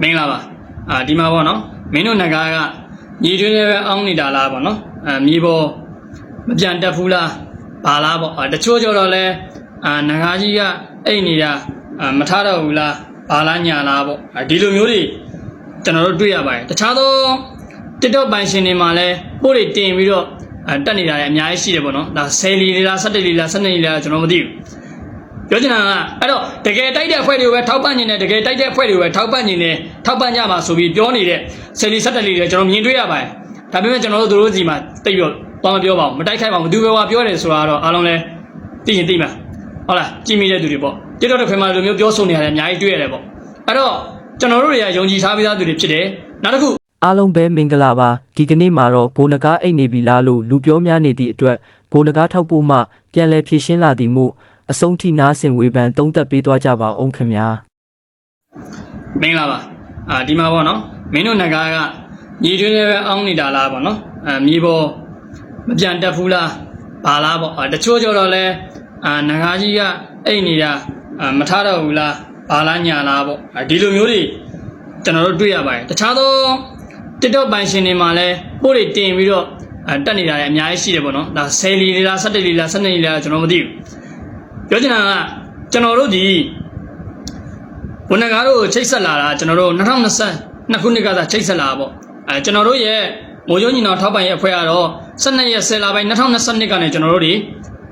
မင်္ဂလာပါအာဒီမှာပေါ့နော်မင်းတို့ငကားကညီတွင်းလည်းပဲအောင်းနေတာလားပေါ့နော်အာမြေပေါ်မပြန်တက်ဘူးလားဘာလားပေါ့အာတချို့ကျတော့လဲအာငကားကြီးကအိတ်နေတာအာမထားတော့ဘူးလားဘာလားညာလားပေါ့အာဒီလိုမျိုးတွေကျွန်တော်တို့တွေ့ရပါတယ်တခြားသော TikTok ပိုင်ရှင်တွေမှာလည်းပို့တွေတင်ပြီးတော့အာတက်နေတာလည်းအများကြီးရှိတယ်ပေါ့နော်ဒါ10လီလား17လီလား12လီလားကျွန်တော်မသိဘူး ပြောချင်တာကအဲ့တော့တကယ်တိုက်တဲ့အဖွဲ့တွေကိုပဲထောက်ပံ့နေတယ်တကယ်တိုက်တဲ့အဖွဲ့တွေကိုပဲထောက်ပံ့နေတယ်ထောက်ပံ့ကြမှာဆိုပြီးပြောနေတဲ့ဆယ်လီဆက်တက်လီတွေကျွန်တော်မြင်တွေ့ရပါတယ်ဒါပေမဲ့ကျွန်တော်တို့တို့စီမှာတိတ်ပြီးတော့မပြောပါဘူးမတိုက်ခိုက်ပါဘူးဘယ်သူပဲကပြောတယ်ဆိုတာတော့အားလုံးလဲသိရင်သိမှာဟုတ်လားကြည်မိတဲ့သူတွေပေါ့တိတော့တစ်ခွေမှာလိုမျိုးပြောဆိုနေရတယ်အများကြီးတွေ့ရတယ်ပေါ့အဲ့တော့ကျွန်တော်တို့တွေကယုံကြည်ထားပြီးသားသူတွေဖြစ်တယ်နောက်တစ်ခုအားလုံးပဲမင်္ဂလာပါဒီကနေ့မှာတော့ဘိုးနဂါအိတ်နေပြီလားလို့လူပြောများနေသည့်အတွက်ဘိုးနဂါထောက်ဖို့မှပြန်လည်ဖြည့်ရှင်းလာသည်မို့ အဆုံးထိနားဆင်ဝေဖန်သုံးသပ်ပေးသွားကြပါအောင်ခင်ဗျာမင်္ဂလာပါအာဒီမှာပေါ့နော်မင်းတို့ငကားကညီတွင်းလည်းပဲအောင်းနေတာလားပေါ့နော်အာမြေပေါ်မပြန်တက်ဘူးလားဘာလားပေါ့အာတချို့ကျတော့လဲအာငကားကြီးကအိတ်နေတာအာမထားတော့ဘူးလားဘာလားညာလားပေါ့အာဒီလိုမျိုးတွေကျွန်တော်တို့တွေ့ရပါတယ်တခြားသော TikTok ပိုင်ရှင်တွေမှာလည်းပို့တွေတင်ပြီးတော့အာတက်နေတာလည်းအများကြီးရှိတယ်ပေါ့နော်ဒါ10လီလား17လီလား12လီလားကျွန်တော်မသိဘူး ပြောချင်တာကကျွန်တော်တို့ဒီဝန်ထမ်းကားတို့ချိတ်ဆက်လာတာကျွန်တော်တို့2022ခုနှစ်ကသာချိတ်ဆက်လာတာပေါ့အဲကျွန်တော်တို့ရဲ့မိုးကျုံညီနောင်ထောက်ပံ့ရဲ့အဖွဲ့ကတော့12ရက်10လပိုင်း2022ကနေကျွန်တော်တို့တွေ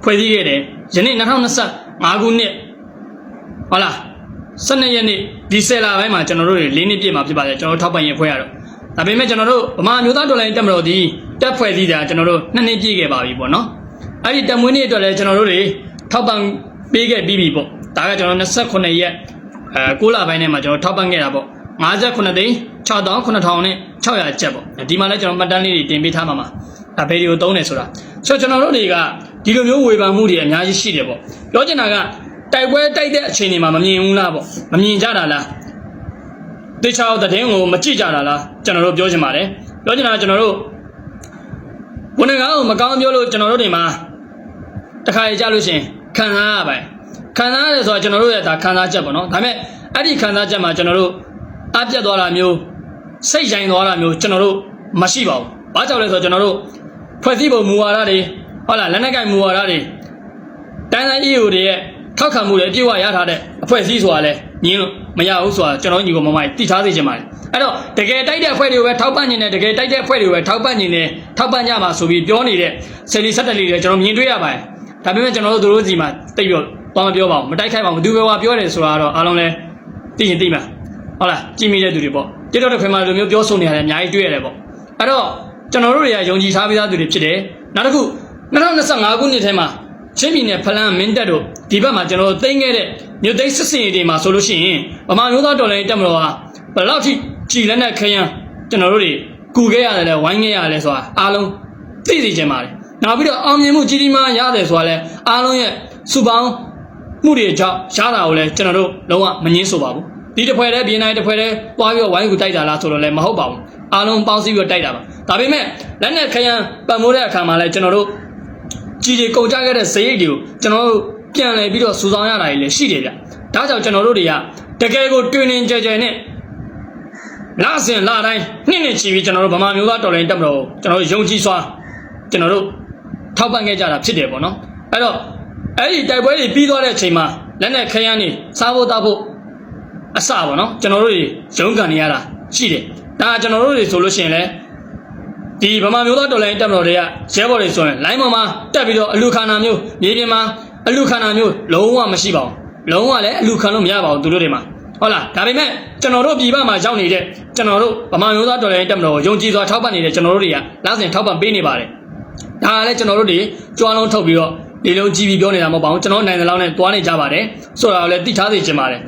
ဖွဲ့စည်းခဲ့တယ်ယနေ့2025ခုနှစ်ဟုတ်လား12ရက်နေ့ဒီ10လပိုင်းမှာကျွန်တော်တို့တွေ၄နှစ်ပြည့်မှာဖြစ်ပါတယ်ကျွန်တော်တို့ထောက်ပံ့ရဲ့အဖွဲ့ကတော့ဒါပေမဲ့ကျွန်တော်တို့ဗမာမျိုးသားတော်လိုင်းတက်မတော်ဒီတက်ဖွဲ့စည်းတာကျွန်တော်တို့2နှစ်ပြည့်ခဲ့ပါပြီပေါ့နော်အဲ့ဒီတက်မွေးနေ့အတွက်လည်းကျွန်တော်တို့တွေ ထောက်ပံ့ပေးခဲ့ပြီးပြီပေါ့ဒါကကျွန်တော်29ရက်အဲ6လပိုင်းထဲမှာကျွန်တော်ထောက်ပံ့ခဲ့တာပေါ့59သိန်း6900နဲ့600ကျပ်ပေါ့ဒီမှာလည်းကျွန်တော်မှတ်တမ်းလေးတွေတင်ပေးထားမှာပါဒါဗီဒီယိုသုံးတယ်ဆိုတာဆိုတော့ကျွန်တော်တို့တွေကဒီလိုမျိုးဝေဖန်မှုတွေအများကြီးရှိတယ်ပေါ့ပြောချင်တာကတိုက်ပွဲတိုက်တဲ့အချိန်တွေမှာမမြင်ဘူးလားပေါ့မမြင်ကြတာလားတေချာတဲ့တဲ့ကိုမကြည့်ကြတာလားကျွန်တော်တို့ပြောချင်ပါတယ်ပြောချင်တာကကျွန်တော်တို့ဘုန်းတော်ကမကောင်းပြောလို့ကျွန်တော်တို့တွေမှာတခါရကြလို့ရှရင် ခံစားရပါတယ်ခံစားရတယ်ဆိုတော့ကျွန်တော်တို့ရဲ့ဒါခံစားချက်ပေါ့နော်ဒါပေမဲ့အဲ့ဒီခံစားချက်မှာကျွန်တော်တို့အပြတ်သွားတာမျိုးစိတ်ဆိုင်သွားတာမျိုးကျွန်တော်တို့မရှိပါဘူး။ဘာကြောင့်လဲဆိုတော့ကျွန်တော်တို့ဖွဲ့စည်းပုံမူဝါဒတွေဟုတ်လားလက်နက်ကင်မူဝါဒတွေတိုင်းတိုင်း EU တွေရဲ့ထောက်ခံမှုတွေအပြည့်အဝရထားတဲ့အဖွဲ့အစည်းဆိုတာလဲညင်းလို့မရဘူးဆိုတာကျွန်တော်ညီကောင်မမိုင်းတိထားစေချင်ပါတယ်။အဲ့တော့တကယ်တိုက်တဲ့အဖွဲ့တွေကိုပဲထောက်ပံ့နေတယ်တကယ်တိုက်တဲ့အဖွဲ့တွေကိုပဲထောက်ပံ့နေတယ်ထောက်ပံ့ကြမှာဆိုပြီးပြောနေတဲ့ဆယ်လီဆက်တလီတွေကျွန်တော်မြင်တွေ့ရပါတယ်။ ဒါပေမဲ့ကျွန်တော်တို့တို့စီမှာတိတ်ပြီးတော့ဘာမပြောပါဘူးမတိုက်ခိုက်ပါဘူးဘယ်သူပဲကပြောတယ်ဆိုတာတော့အားလုံးလဲသိရင်သိမှာဟုတ်လားကြည်မိတဲ့သူတွေပေါ့တိတော့တစ်ခွေမှာလိုမျိုးပြောဆိုနေရတယ်အများကြီးတွေ့ရတယ်ပေါ့အဲ့တော့ကျွန်တော်တို့တွေကယုံကြည်ထားပြီးသားသူတွေဖြစ်တယ်နောက်တစ်ခု2025ခုနှစ်ထဲမှာချင်းပြည်နယ်ဖလန်းမင်းတက်တို့ဒီဘက်မှာကျွန်တော်တို့သိမ်းခဲ့တဲ့မြို့သိမ်းစစ်စင်တွေမှာဆိုလို့ရှိရင်ဗမာမျိုးသားတော်လှန်ရေးတက်မတော်ဟာဘယ်လောက်ထိကြည်လက်နဲ့ခရမ်းကျွန်တော်တို့တွေကူခဲ့ရတယ်လဲဝိုင်းခဲ့ရတယ်လဲဆိုတာအားလုံးသိသိချင်ပါတယ် နောက်ပြီးတော့အောင်မြင်မှုကြီးကြီးမားရတယ်ဆိုတာလဲအားလုံးရဲ့စုပေါင်းမှုတွေကြောင့်ရှားတာကိုလည်းကျွန်တော်တို့လုံးဝမငင်းဆိုပါဘူးဒီတစ်ဖွဲ့တည်းပြည်နိုင်တစ်ဖွဲ့တည်းတွားပြီးတော့ဝိုင်းကူတိုက်တာလားဆိုတော့လည်းမဟုတ်ပါဘူးအားလုံးပေါင်းစည်းပြီးတော့တိုက်တာပါဒါပေမဲ့လက်နဲ့ခရမ်းပတ်မိုးတဲ့အခါမှာလည်းကျွန်တော်တို့ကြီးကြီးကုန်ကြခဲ့တဲ့ဇေယိတ်တွေကိုကျွန်တော်တို့ပြန်လည်ပြီးတော့စူဆောင်းရတာတွေလည်းရှိတယ်ဗျဒါကြောင့်ကျွန်တော်တို့တွေကတကယ်ကိုတွင်တွင်ကြဲကြဲနဲ့လာစဉ်လာတိုင်းနှစ်နှစ်ချီပြီးကျွန်တော်တို့ဗမာမျိုးသားတော်လိုင်းတက်မတော်ကိုကျွန်တော်တို့ယုံကြည်စွာကျွန်တော်တို့ ထောက်ပံ့ခဲ့ကြတာဖြစ်တယ်ပေါ့နော်အဲ့တော့အဲ့ဒီတိုက်ပွဲတွေပြီးသွားတဲ့အချိန်မှာလက်နဲ့ခရမ်းနေစားဖို့တောက်ဖို့အစပါနော်ကျွန်တော်တို့တွေရုန်းကန်နေရတာရှိတယ်ဒါကကျွန်တော်တို့တွေဆိုလို့ရှိရင်လည်းဒီဗမာမျိုးသားတော်လိုင်းတက်မတော်တွေကရဲဘော်တွေဆိုရင်လိုင်းပေါ်မှာတက်ပြီးတော့အလူခန္ဓာမျိုးမြေပြင်မှာအလူခန္ဓာမျိုးလုံးဝမရှိပါဘူးလုံးဝလည်းအလူခံလို့မရပါဘူးသူတို့တွေမှာဟုတ်လားဒါပေမဲ့ကျွန်တော်တို့ပြည်ပမှာရောက်နေတဲ့ကျွန်တော်တို့ဗမာမျိုးသားတော်လိုင်းတက်မတော်ကိုယုံကြည်စွာထောက်ပံ့နေတဲ့ကျွန်တော်တို့တွေကလာစဉ်ထောက်ပံ့ပေးနေပါတယ် ဒါကလည်းကျွန်တော်တို့တွေကြွားလုံးထုတ်ပြီးတော့ဒီလုံးကြည့်ပြီးပြောနေတာမဟုတ်ပါဘူးကျွန်တော်နိုင်တဲ့လောက်နဲ့တွားနေကြပါတယ်ဆိုတာကိုလည်းသိထားစေချင်ပါတယ်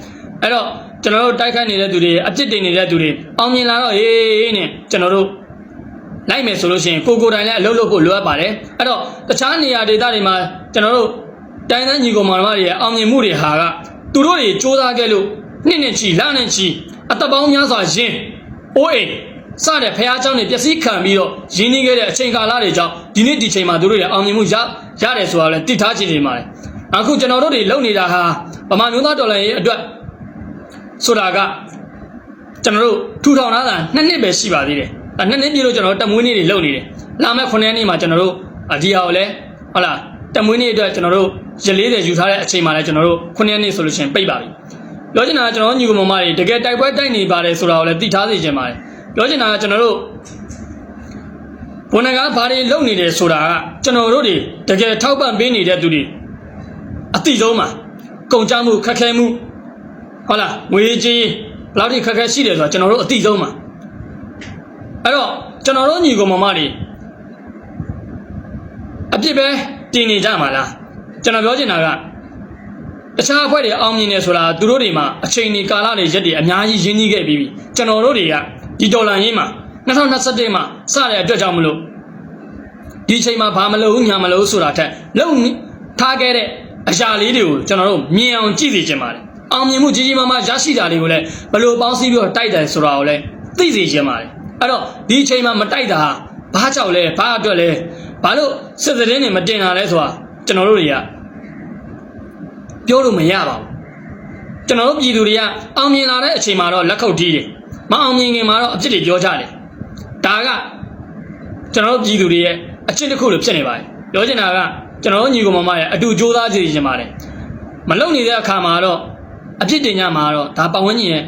အဲ့တော့ကျွန်တော်တို့တိုက်ခိုက်နေတဲ့သူတွေအပြစ်တင်နေတဲ့သူတွေအောင်မြင်လာတော့ဟေးနဲ့ကျွန်တော်တို့လိုက်မယ်ဆိုလို့ရှိရင်ကိုကိုတိုင်လည်းအလုပ်လုပ်ဖို့လိုအပ်ပါတယ်အဲ့တော့တခြားနေရာဒေသတွေမှာကျွန်တော်တို့တိုင်းတိုင်းညီကောင်မောင်နှမတွေရဲ့အောင်မြင်မှုတွေဟာကသူတို့တွေစ조사ခဲ့လို့နှစ်နှစ်ချီလနဲ့ချီအသက်ပေါင်းများစွာရင်းအိုးအိမ် စတဲ့ဖះเจ้าနေပျက်စီးခံပြီးတော့ရင်းနှီးခဲ့တဲ့အချိန်ကာလတွေကြောင့်ဒီနေ့ဒီချိန်မှာတို့တွေအောင်မြင်မှုရရတယ်ဆိုတာလည်းသိထားကြည့်နေပါတယ်။အခုကျွန်တော်တို့တွေလုပ်နေတာဟာဗမာမျိုးသားတော်လှန်ရေးအတွက်ဆိုတာက ကျွန်တော်တို့ထူထောင်လာတာနှစ်နှစ်ပဲရှိပါသေးတယ်အဲနှစ်နှစ်ပြည့်လို့ကျွန်တော်တို့တမွေးနေ့တွေလုပ်နေတယ်လာမယ့်9ရက်နေ့မှာကျွန်တော်တို့အဒီဟာကိုလည်းဟုတ်လားတမွေးနေ့အတွက်ကျွန်တော်တို့ရက်40ယူထားတဲ့အချိန်မှာလည်းကျွန်တော်တို့9ရက်နေ့ဆိုလို့ရှိရင်ပိတ်ပါပြီပြောချင်တာကကျွန်တော်တို့ညီကောင်မတွေတကယ်တိုက်ပွဲတိုက်နေပါတယ်ဆိုတာကိုလည်းသိထားစေချင်ပါတယ် ပြောချင်တာကကျွန်တော်တို့ဘုန်းကဘာတွေလုပ်နေတယ်ဆိုတာကကျွန်တော်တို့တွေတကယ်ထောက်ပံ့ပေးနေတဲ့သူတွေအတိဆုံးမှာကုန်ကြမှုခက်ခဲမှုဟုတ်လားငွေကြေးဘယ်လောက်ထိခက်ခဲရှိတယ်ဆိုတာကျွန်တော်တို့အတိဆုံးမှာအဲ့တော့ကျွန်တော်တို့ညီကောင်မမတွေအပြစ်ပဲတင်နေကြမှာလားကျွန်တော်ပြောချင်တာကတခြားအဖွဲ့တွေအောင်မြင်နေဆိုတာသူတို့တွေမှာအချိန်ဒီကာလတွေရက်တွေအများကြီးရင်းနှီးခဲ့ပြီးပြီကျွန်တော်တို့တွေက ဒီဒေါ်လာရင်းမှာ2021မှာစတဲ့အတွက်ကြောင့်မလို့ဒီအချိန်မှာဘာမလုပ်ဘူးညာမလုပ်ဘူးဆိုတာထက်လုံထားခဲ့တဲ့အရာလေးတွေကိုကျွန်တော်တို့မြင်အောင်ကြည့်စီချင်ပါတယ်အောင်မြင်မှုကြီးကြီးမားမားရရှိတာတွေကိုလည်းဘယ်လိုပေါင်းစည်းပြီးတော့တိုက်တယ်ဆိုတာကိုလည်းသိစေချင်ပါတယ်အဲ့တော့ဒီအချိန်မှာမတိုက်တာဟာဘာကြောက်လဲဘာအတွက်လဲဘာလို့စစ်သတင်းတွေမတင်တာလဲဆိုတာကျွန်တော်တို့တွေကပြောလို့မရပါဘူးကျွန်တော်တို့ပြည်သူတွေကအောင်မြင်လာတဲ့အချိန်မှာတော့လက်ခုပ်တီးတယ် မအောင်မြင်ခင်မှာတော့အဖြစ်တွေပြောကြတယ်ဒါကကျွန်တော်တို့ပြည်သူတွေရဲ့အချင်းတစ်ခုလိုဖြစ်နေပါတယ်ပြောချင်တာကကျွန်တော်တို့ညီကောင်မမရဲ့အတူကြိုးစားကြည့်ချင်ပါတယ်မလုံနေတဲ့အခါမှာတော့အဖြစ်တင်ကြမှာတော့ဒါပတ်ဝန်းကျင်ရဲ့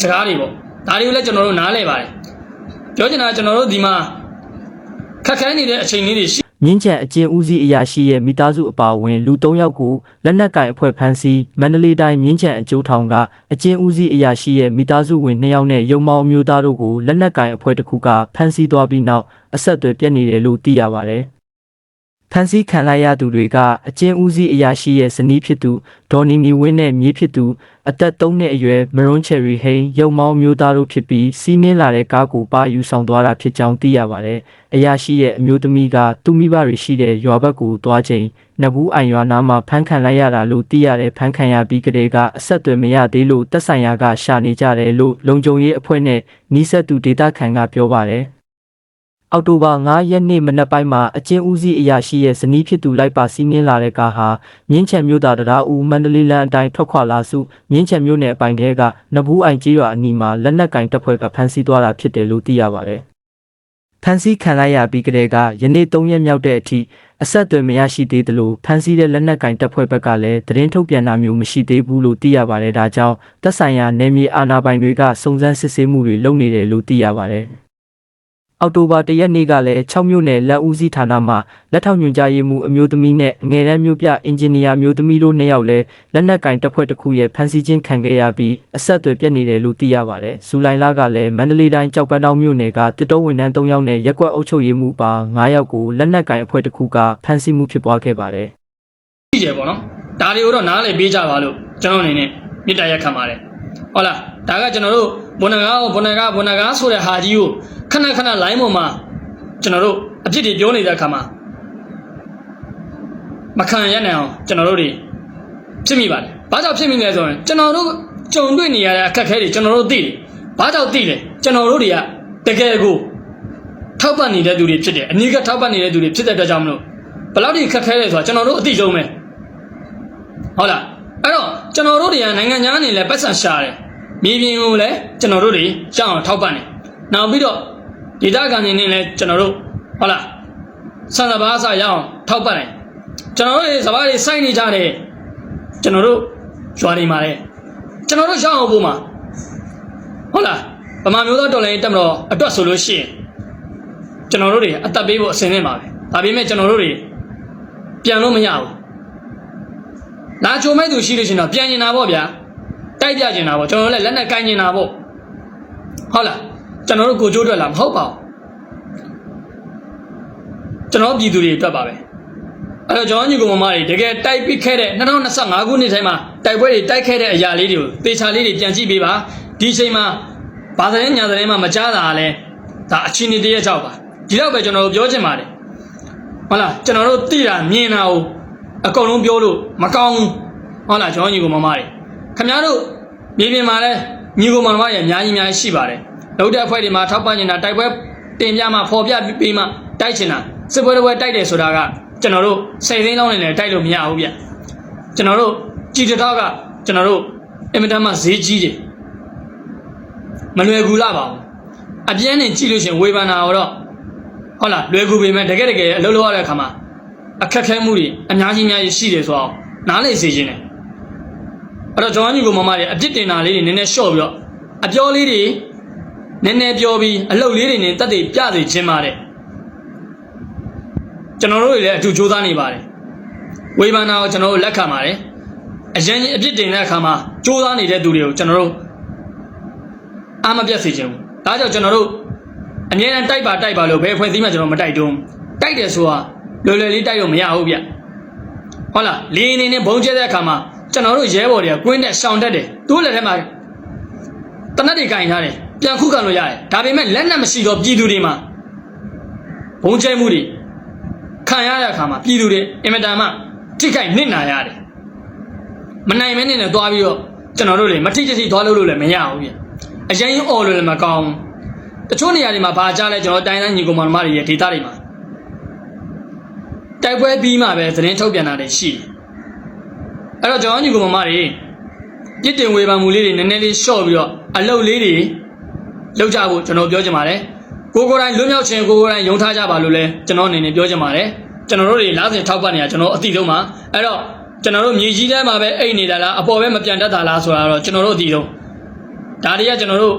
စကားတွေပေါ့ဒါတွေကိုလည်းကျွန်တော်တို့နားလည်ပါတယ်ပြောချင်တာကကျွန်တော်တို့ဒီမှာခက်ခဲနေတဲ့အချိန်လေးတွေရှိ မြင်းချံအကျဉ်ဦးစီးအရာရှိရဲ့မိသားစုအပါအဝင်လူ၃ယောက်ကိုလက်နက်ကင်အဖွဲ့ဖမ်းဆီးမန္တလေးတိုင်းမြင်းချံအကျိုးထောင်ကအကျဉ်ဦးစီးအရာရှိရဲ့မိသားစုဝင်၂ယောက်နဲ့ရုံမောင်မျိုးသားတို့ကိုလက်နက်ကင်အဖွဲ့တစ်ခုကဖမ်းဆီးသွားပြီးနောက်အဆက်အသွယ်ပြတ်နေတယ်လို့သိရပါတယ်။ဖမ်းဆီးခံလိုက်ရသူတွေကအကျဉ်ဦးစီးအရာရှိရဲ့ဇနီးဖြစ်သူဒေါ်နီနီဝင်းနဲ့မြေးဖြစ်သူ အသက်၃နှစ်အရွယ်မရွန်းချယ်ရီဟိန်းရုံမောင်မျိုးသားတို့ဖြစ်ပြီးစီးနင်းလာတဲ့ကားကိုပါယူဆောင်သွားတာဖြစ်ကြောင်းသိရပါတယ်။အရာရှိရဲ့အမျိုးသမီးကသူ့မိဘတွေရှိတဲ့ရွာဘက်ကိုသွားချိန်နဘူးအိုင်ရွာနားမှာဖမ်းခံလိုက်ရတာလို့သိရတဲ့ဖမ်းခံရပြီးကလေးကအဆက်အသွယ်မရသေးလို့တက်ဆိုင်ရာကရှာနေကြတယ်လို့လုံခြုံရေးအဖွဲ့နဲ့နီးစပ်သူဒေတာခန်ကပြောပါတယ်။ အောက်တိုဘာ9ရက်နေ့မနက်ပိုင်းမှာအချင်းဦးစီးအရာရှိရဲ့ဇနီးဖြစ်သူလိုက်ပါစီးနင်းလာတဲ့ကားဟာမြင်းချံမြို့သားတရားဦးမန္တလေးလမ်းအတိုင်းထွက်ခွာလာစုမြင်းချံမြို့နယ်အပိုင်ထဲကနဘူးအိုင်ကြီးရွာအနီးမှာလက်နက်ကင်တပ်ဖွဲ့ကဖမ်းဆီးသွားတာဖြစ်တယ်လို့သိရပါတယ်။ဖမ်းဆီးခံလိုက်ရပြီးကတည်းကယနေ့3ရက်မြောက်တဲ့အထိအဆက်အသွယ်မရရှိသေးသလိုဖမ်းဆီးတဲ့လက်နက်ကင်တပ်ဖွဲ့ဘက်ကလည်းသတင်းထုတ်ပြန်တာမျိုးမရှိသေးဘူးလို့သိရပါတယ်။ဒါကြောင့်သက်ဆိုင်ရာနယ်မြေအာဏာပိုင်တွေကစုံစမ်းစစ်ဆေးမှုတွေလုပ်နေတယ်လို့သိရပါတယ်။ အောက်တိုဘာ၁ရက်နေ့ကလည်း6မြို့နယ်လက်ဦးစီးဌာနမှလက်ထောက်ညွှန်ကြားရေးမှူးအမျိုးသမီးနဲ့ငယ်တန်းမျိုးပြအင်ဂျင်နီယာမျိုးသမီးတို့နှစ်ယောက်လည်းလက်နက်ကင်တပ်ဖွဲ့တစ်ခုရဲ့ဖမ်းဆီးခြင်းခံခဲ့ရပြီးအဆက်အသွယ်ပြတ်နေတယ်လို့သိရပါတယ်။ဇူလိုင်လကလည်းမန္တလေးတိုင်းကြောက်ပန်းတောင်မြို့နယ်ကတစ်တောဝန်ထမ်း3ယောက်နဲ့ရက်ကွက်အုပ်ချုပ်ရေးမှူးပါ9ယောက်ကိုလက်နက်ကင်အဖွဲ့တစ်ခုကဖမ်းဆီးမှုဖြစ်ပွားခဲ့ပါတယ်။ရှိတယ်ပေါ့နော်ဒါတွေကိုတော့နားလည်ပေးကြပါလို့ကျွန်တော်အနေနဲ့မေတ္တာရက်ခံပါတယ်ဟုတ်လားဒါကကျွန်တော်တို့ဘုန်းနဂါဘုန်းနဂါဘုန်းနဂါဆိုတဲ့ဟာကြီးကို ခဏခဏ line ပေါ်မှာကျွန်တော်တို့အဖြစ်တွေပြောနေတဲ့အခါမှာမခံရနိုင်အောင်ကျွန်တော်တို့တွေဖြစ်မိပါတယ်ဘာကြောင့်ဖြစ်မိလဲဆိုရင်ကျွန်တော်တို့ကြုံတွေ့နေရတဲ့အခက်အခဲတွေကျွန်တော်တို့သိတယ်ဘာကြောင့်သိလဲကျွန်တော်တို့တွေကတကယ်ကိုထောက်ပံ့နေတဲ့သူတွေဖြစ်တယ်အနည်းကထောက်ပံ့နေတဲ့သူတွေဖြစ်တဲ့အတွက်ကြောင့်မလို့ဘယ်လောက်ထိခက်ခဲလဲဆိုတာကျွန်တော်တို့အသိဆုံးပဲဟုတ်လားအဲ့တော့ကျွန်တော်တို့တွေကနိုင်ငံခြားအနေနဲ့ပတ်စံရှာတယ်မြေပြင်ကိုလည်းကျွန်တော်တို့တွေရှောင်းအောင်ထောက်ပံ့တယ်နောက်ပြီးတော့ ဒေသခံတွေနဲ့လည်းကျွန်တော်တို့ဟုတ်လားဆန္ဒဘာသာရအောင်ထောက်ပံ့တယ်ကျွန်တော်တို့တွေစဘာတွေစိုက်နေကြတယ်ကျွန်တော်တို့ရွာနေမှာလေကျွန်တော်တို့ရှောင်းအောင်ပို့မှာဟုတ်လားဗမာမျိုးသားတော်လည်းတက်မတော်အတွက်ဆိုလို့ရှိရင်ကျွန်တော်တို့တွေအသက်ပေးဖို့အစင်းနေပါပဲဒါပေမဲ့ကျွန်တော်တို့တွေပြန်လို့မရဘူးလာချုံမဲ့သူရှိလို့ရှရင်တော့ပြန်ကျင်တာပေါ့ဗျာတိုက်ပြကျင်တာပေါ့ကျွန်တော်တို့လည်းလက်နဲ့ကိုင်းကျင်တာပေါ့ဟုတ်လား ကျွန်တော်တို့ကိုကြိုးတွက်လားမဟုတ်ပါဘူးကျွန်တော်ပြည်သူတွေအတွက်ပါပဲအဲ့တော့ကျွန်တော်ညီကောင်မမတွေတကယ်တိုက်ပစ်ခဲ့တဲ့2025ခုနှစ်ထဲမှာတိုက်ပွဲတွေတိုက်ခဲ့တဲ့အရာလေးတွေကိုတေချာလေးတွေပြန်ကြည့်ပေးပါဒီအချိန်မှာဘာသာရေးညာသာရေးမှာမကြားတာလဲဒါအချင်းနေတည်းရဲ့ကြောက်ပါဒီတော့ပဲကျွန်တော်တို့ပြောချင်ပါတယ်ဟုတ်လားကျွန်တော်တို့သိတာမြင်တာကိုအကုန်လုံးပြောလို့မကောင်းဘူးဟုတ်လားကျွန်တော်ညီကိုမမတွေခင်ဗျားတို့မြေပြင်မှာလဲညီကိုမမတွေအများကြီးအများကြီးရှိပါတယ် လောက်တဲ့အဖွဲ့တွေမှာထောက်ပံ့နေတာတိုက်ပွဲတင်ပြမှဖော်ပြပြီးမှတိုက်ချင်တာစစ်ပွဲတစ်ပွဲတိုက်တယ်ဆိုတာကကျွန်တော်တို့စိတ်သိမ်းလောင်းနေတယ်တိုက်လို့မရဘူးဗျကျွန်တော်တို့ကြည်တတော့ကကျွန်တော်တို့အင်မတန်မှဈေးကြီးတယ်မလွယ်ကူလာပါဘူးအပြင်းနဲ့ကြည့်လို့ရှရင်ဝေဖန်တာတော့ဟုတ်လားလွယ်ကူပေမဲ့တကယ်တကယ်အလုပ်လုပ်ရတဲ့အခါမှာအခက်ခဲမှုတွေအများကြီးအများကြီးရှိတယ်ဆိုတော့နားလေစေခြင်းတယ်အဲ့တော့ကျွန်တော်ညီကိုမမတွေအပြစ်တင်တာလေးတွေနည်းနည်းလျှော့ပြီးတော့အပြောလေးတွေ နည်းနည်းပြောပြီးအလုပ်လေးတွေနဲ့တက်တည်ပြစေခြင်းပါတယ်ကျွန်တော်တို့တွေလည်းအတူစူးစမ်းနေပါတယ်ဝေဖန်တာကိုကျွန်တော်တို့လက်ခံပါတယ်အရင်အပြစ်တင်တဲ့အခါမှာစူးစမ်းနေတဲ့သူတွေကိုကျွန်တော်တို့အာမပြတ်စေခြင်းဘူးဒါကြောင့်ကျွန်တော်တို့အမြဲတမ်းတိုက်ပါတိုက်ပါလို့ဘယ်ဖွဲ့စည်းမှကျွန်တော်မတိုက်တုံးတိုက်တယ်ဆိုတာလွယ်လွယ်လေးတိုက်လို့မရဘူးဗျဟုတ်လားလေအနေနဲ့ဘုံကျဲတဲ့အခါမှာကျွန်တော်တို့ရဲဘော်တွေကကွင်းနဲ့ရှောင်တတ်တယ်သူ့လက်ထက်မှာတနတ်တွေကင်ထားတယ် ပြန်ခုခံလို့ရတယ်ဒါပေမဲ့လက်နက်မရှိတော့ပြည်သူတွေမှာဘုံကျဲမှုတွေခံရတဲ့အခါမှာပြည်သူတွေအင်မတန်မှထိခိုက်နစ်နာရတယ်မနိုင်မဲနဲ့သွားပြီးတော့ကျွန်တော်တို့တွေမထိချစ်ထိသွားလို့လို့လည်းမရဘူးဗျအရင်ရင်အော်လို့လည်းမကောင်းဘူးတချို့နေရာတွေမှာဘာကြားလဲကျွန်တော်တိုင်းတိုင်းညီကောင်မတော်တွေရဲ့ဒေတာတွေမှာတိုက်ပွဲပြီးမှပဲသတင်းထုတ်ပြန်တာတွေရှိတယ်အဲ့တော့ကျွန်တော်ညီကောင်မတွေပြစ်တင်ဝေဖန်မှုလေးတွေနည်းနည်းလေးရှော့ပြီးတော့အလုပ်လေးတွေ လုပ်ကြဖို့ကျွန်တော်ပြောချင်ပါတယ်ကိုကိုယ်တိုင်လွတ်မြောက်ခြင်းကိုကိုယ်တိုင်ယုံထားကြပါလို့လည်းကျွန်တော်အနေနဲ့ပြောချင်ပါတယ်ကျွန်တော်တို့တွေလားစင်ထောက်ပတ်နေတာကျွန်တော်အသိဆုံးပါအဲ့တော့ကျွန်တော်တို့မြေကြီးထဲမှာပဲအိတ်နေတာလားအပေါ်ပဲမပြန်တတ်တာလားဆိုတာတော့ကျွန်တော်တို့အသိဆုံးဒါတွေကကျွန်တော်တို့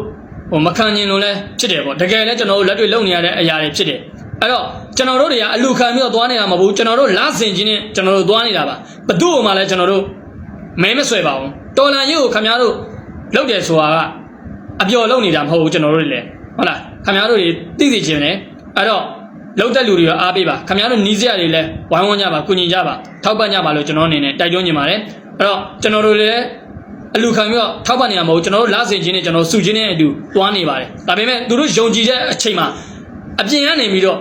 ဟိုမခံကျင်လို့လဲဖြစ်တယ်ပေါ့တကယ်လဲကျွန်တော်တို့လက်တွေ့လုပ်နေရတဲ့အရာတွေဖြစ်တယ်အဲ့တော့ကျွန်တော်တို့တွေကအလူခံပြီးတော့သွားနေတာမဟုတ်ဘူးကျွန်တော်တို့လာစင်ချင်းနဲ့ကျွန်တော်တို့သွားနေတာပါဘသူ့ဟိုမှာလဲကျွန်တော်တို့မဲမဆွဲပါဘူးတော်လန်ရေးကိုခင်ဗျားတို့လုပ်တယ်ဆိုတာက အပျော်လုပ်နေတာမဟုတ်ဘူးကျွန်တော်တို့တွေလည်းဟုတ်လားခင်ဗျားတို့တွေသိသိချင်းတယ်အဲ့တော့လောက်တဲ့လူတွေရောအားပေးပါခင်ဗျားတို့နီးစရာတွေလည်းဝိုင်းဝန်းကြပါကုညီကြပါထောက်ပံ့ကြပါလို့ကျွန်တော်အနေနဲ့တိုက်တွန်းနေပါတယ်အဲ့တော့ကျွန်တော်တို့လည်းအလူခံပြီးတော့ထောက်ပံ့နေရမဟုတ်ကျွန်တော်တို့လာစင်ချင်းနဲ့ကျွန်တော်စုချင်းနဲ့အတူတွားနေပါတယ်ဒါပေမဲ့သူတို့ယုံကြည်တဲ့အချိန်မှာအပြင်ကနေပြီးတော့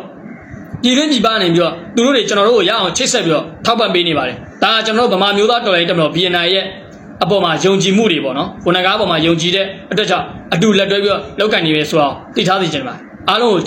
ပြည်တွင်းပြည်ပကနေပြီးတော့သူတို့တွေကျွန်တော်တို့ကိုရအောင်ချိတ်ဆက်ပြီးတော့ထောက်ပံ့ပေးနေပါတယ်ဒါကကျွန်တော်တို့ဗမာမျိုးသားတော်လှန်ရေးတပ်မတော် BNI ရဲ့ အပေါ်မှာယုံကြည်မှုတွေပေါ့နော်ကိုနကားပေါ်မှာယုံကြည်တဲ့အတွက်ကြောင့်အတူလက်တွဲပြီးတော့လောက်ကန်နေပဲဆိုတော့သိထားသိချင်ပါအားလုံးကို